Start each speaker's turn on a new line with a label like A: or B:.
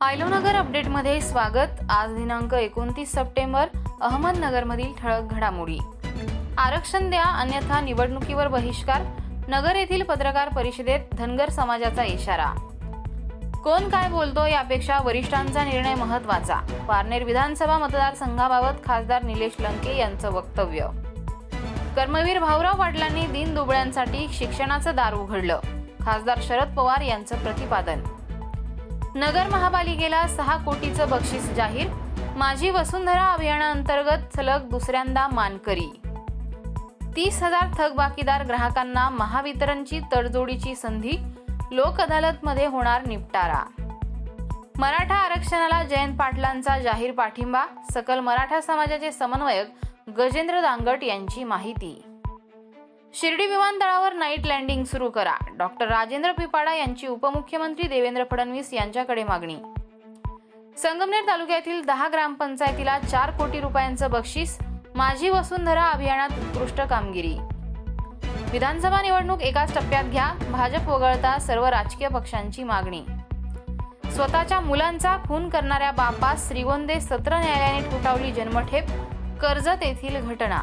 A: आयलोनगर अपडेटमध्ये स्वागत. आज दिनांक एकोणतीस सप्टेंबर अहमदनगरमधील ठळक घडामोडी. आरक्षण द्या अन्यथा निवडणुकीवर बहिष्कार. नगर येथील पत्रकार परिषदेत धनगर समाजाचा इशारा. कोण काय बोलतो यापेक्षा वरिष्ठांचा निर्णय महत्त्वाचा पारनेर विधानसभा मतदारसंघाबाबत खासदार निलेश लंके यांचं वक्तव्य. कर्मवीर भाऊराव पाटलांनी दिन दुबळ्यांसाठी शिक्षणाचं दार उघडलं. खासदार शरद पवार यांचं प्रतिपादन. नगर महापालिकेला सहा कोटीचं बक्षीस जाहीर. माझी वसुंधरा अभियानाअंतर्गत सलग दुसऱ्यांदा मानकरी. तीस हजार थकबाकीदार ग्राहकांना महावितरणची तडजोडीची संधी लोक अदालतमध्ये होणार निपटारा. मराठा आरक्षणाला जयंत पाटलांचा जाहीर पाठिंबा सकल मराठा समाजाचे समन्वयक गजेंद्र दांगट यांची माहिती. शिर्डी विमानतळावर नाईट लँडिंग सुरू करा. डॉक्टर राजेंद्र पिपाडा यांची उपमुख्यमंत्री देवेंद्र फडणवीस यांच्याकडे मागणी. संगमनेर तालुक्यातील दहा ग्रामपंचायतीला चार कोटी रुपयांचं बक्षीस माझी वसुंधरा अभियानात उत्कृष्ट कामगिरी. विधानसभा निवडणूक एकाच टप्प्यात घ्या भाजप वगळता सर्व राजकीय पक्षांची मागणी. स्वतःच्या मुलांचा खून करणाऱ्या बापास श्रीगोंदे सत्र न्यायालयाने ठोठावली जन्मठेप कर्जत येथील घटना.